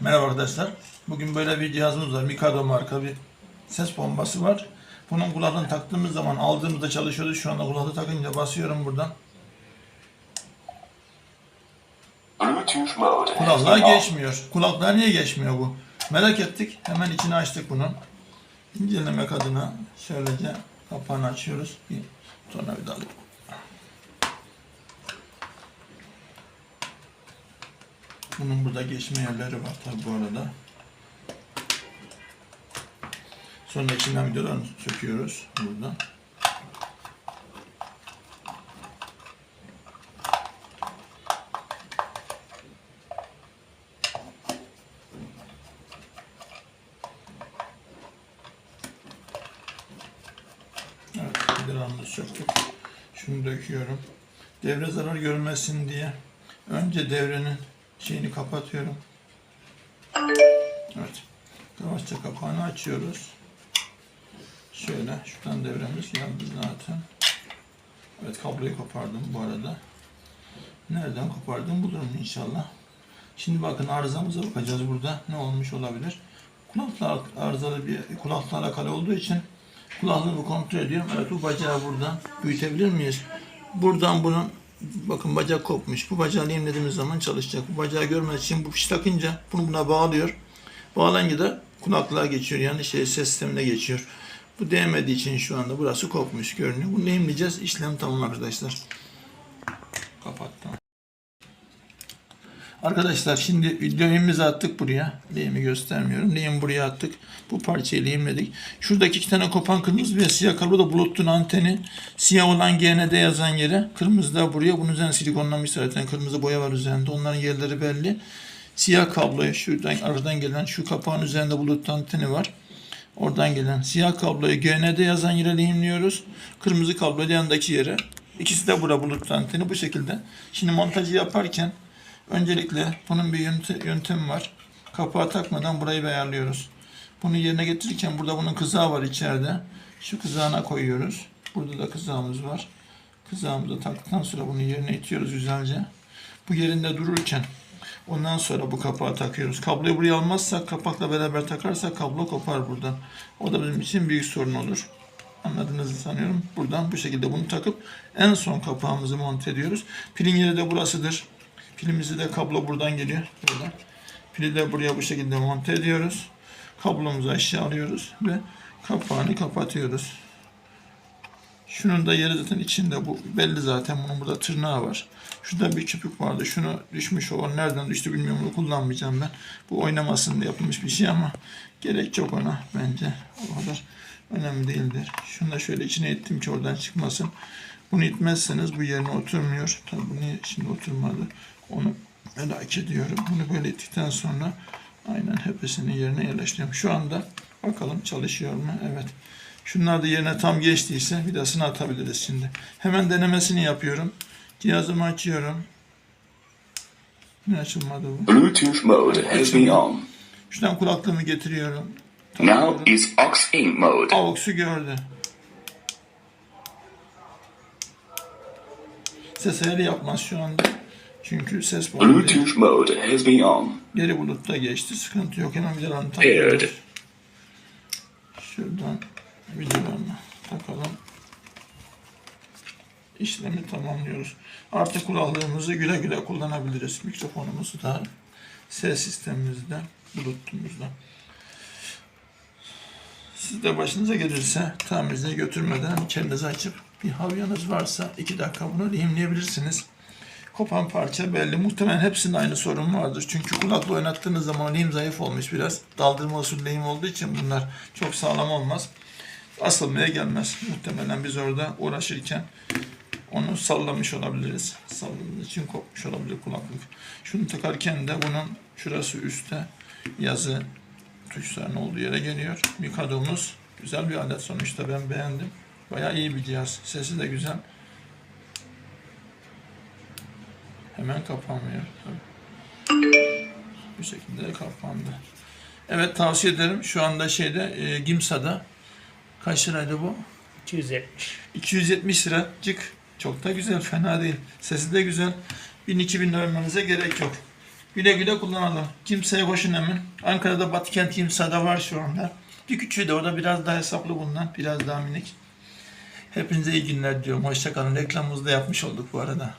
Merhaba arkadaşlar. Bugün böyle bir cihazımız var. Mikado marka bir ses bombası var. Bunun kulaklığını taktığımız zaman aldığımızda çalışıyordu. Şu anda kulaklığı takınca basıyorum buradan. Kulaklığa geçmiyor. Kulaklığa niye geçmiyor bu? Merak ettik. Hemen içini açtık bunun. İncelemek adına şöylece kapağını açıyoruz. Bir tornavida alayım. Bunun burada geçme yerleri var tabi bu arada. Sonra içinden vidalarını söküyoruz buradan. Evet, vidalarını söktük. Şunu döküyorum. Devre zarar görmesin diye önce devrenin şeyini kapatıyorum. Evet. Yavaşça kapağını açıyoruz. Şöyle şuradan devremiz yandı zaten. Evet kabloyu kopardım bu arada. Nereden kopardım bulurum inşallah. Şimdi bakın arızamıza bakacağız burada. Ne olmuş olabilir? Kulakla arızalı bir kulakla alakalı olduğu için kulaklığımı kontrol ediyorum. Evet bu bacağı buradan büyütebilir miyiz? Buradan bunun bakın bacak kopmuş. Bu bacağı lehimlediğimiz zaman çalışacak. Bu bacağı görmez için bu fiş takınca bunu buna bağlıyor. Bağlayınca da kulaklığa geçiyor. Yani şey ses sistemine geçiyor. Bu değmediği için şu anda burası kopmuş görünüyor. Bunu lehimleyeceğiz. İşlem tamam arkadaşlar. Kapattım. Arkadaşlar şimdi lehimimizi attık buraya. Lehimi göstermiyorum. Lehimi buraya attık. Bu parçayı lehimledik. Şuradaki iki tane kopan kırmızı ve siyah kablo da Bluetooth'un anteni. Siyah olan GND yazan yere. Kırmızı da buraya. Bunun üzerine silikonlamış zaten. Kırmızı boya var üzerinde. Onların yerleri belli. Siyah kabloya şuradan aradan gelen şu kapağın üzerinde Bluetooth anteni var. Oradan gelen siyah kabloyu GND yazan yere lehimliyoruz. Kırmızı kabloyu da yere. İkisi de bura Bluetooth anteni bu şekilde. Şimdi montajı yaparken öncelikle bunun bir yöntem, yöntemi var. Kapağı takmadan burayı ayarlıyoruz. Bunu yerine getirirken burada bunun kızağı var içeride. Şu kızağına koyuyoruz. Burada da kızağımız var. Kızağımızı taktıktan sonra bunu yerine itiyoruz güzelce. Bu yerinde dururken ondan sonra bu kapağı takıyoruz. Kabloyu buraya almazsak kapakla beraber takarsak kablo kopar buradan. O da bizim için büyük sorun olur. Anladığınızı sanıyorum. Buradan bu şekilde bunu takıp en son kapağımızı monte ediyoruz. Pilin yeri de burasıdır. Pilimizi de kablo buradan geliyor. Buradan. Pili de buraya bu şekilde monte ediyoruz. Kablomuzu aşağı alıyoruz ve kapağını kapatıyoruz. Şunun da yeri zaten içinde bu belli zaten bunun burada tırnağı var. Şurada bir köpük vardı. Şunu düşmüş o. Nereden düştü bilmiyorum. Bunu kullanmayacağım ben. Bu oynamasın diye yapılmış bir şey ama gerek yok ona bence. O kadar önemli değildir. Şunu da şöyle içine ettim ki oradan çıkmasın. Bunu itmezseniz bu yerine oturmuyor. Tabi bu niye şimdi oturmadı. Onu merak ediyorum. Bunu böyle ittikten sonra aynen hepsini yerine yerleştiriyorum. Şu anda bakalım çalışıyor mu? Evet. Şunlar da yerine tam geçtiyse vidasını atabiliriz şimdi. Hemen denemesini yapıyorum. Cihazımı açıyorum. Ne açılmadı bu? Bluetooth mode has been on. Şuradan kulaklığımı getiriyorum. Now is aux in mode. AUX'u gördü. Ses ayarı yapmaz şu anda. Çünkü ses değil. Bluetooth mode has been on. Geri bulutta geçti. Sıkıntı yok. Hemen takıyoruz. Paired. Şuradan vidalarını takalım. İşlemi tamamlıyoruz. Artık kulaklığımızı güle güle kullanabiliriz. Mikrofonumuzu da, ses sistemimizi de, bluetooth'umuzu da. Siz de başınıza gelirse tamirciye götürmeden kendinizi açıp bir havyanız varsa iki dakika bunu lehimleyebilirsiniz. Kopan parça belli. Muhtemelen hepsinde aynı sorun vardır. Çünkü kulakla oynattığınız zaman lehim zayıf olmuş biraz. Daldırma usulü lehim olduğu için bunlar çok sağlam olmaz. Asılmaya gelmez. Muhtemelen biz orada uğraşırken onu sallamış olabiliriz. Salladığımız için kopmuş olabilir kulaklık. Şunu takarken de bunun şurası üstte yazı tuşların olduğu yere geliyor. Mikado'muz güzel bir alet sonuçta ben beğendim. Bayağı iyi bir cihaz. Sesi de güzel. Hemen kapanmıyor. Tabii. Bu şekilde de kapandı. Evet tavsiye ederim. Şu anda şeyde e, Gimsa'da kaç liraydı bu? 270. 270 liracık. Çok da güzel. Fena değil. Sesi de güzel. 1000-2000 vermenize gerek yok. Güle güle kullanalım. Kimseye boşun emin. Ankara'da Batıkent Kimsa'da var şu anda. Bir küçüğü de orada biraz daha hesaplı bulunan. Biraz daha minik. Hepinize iyi günler diyorum. Hoşçakalın. Reklamımızı da yapmış olduk bu arada.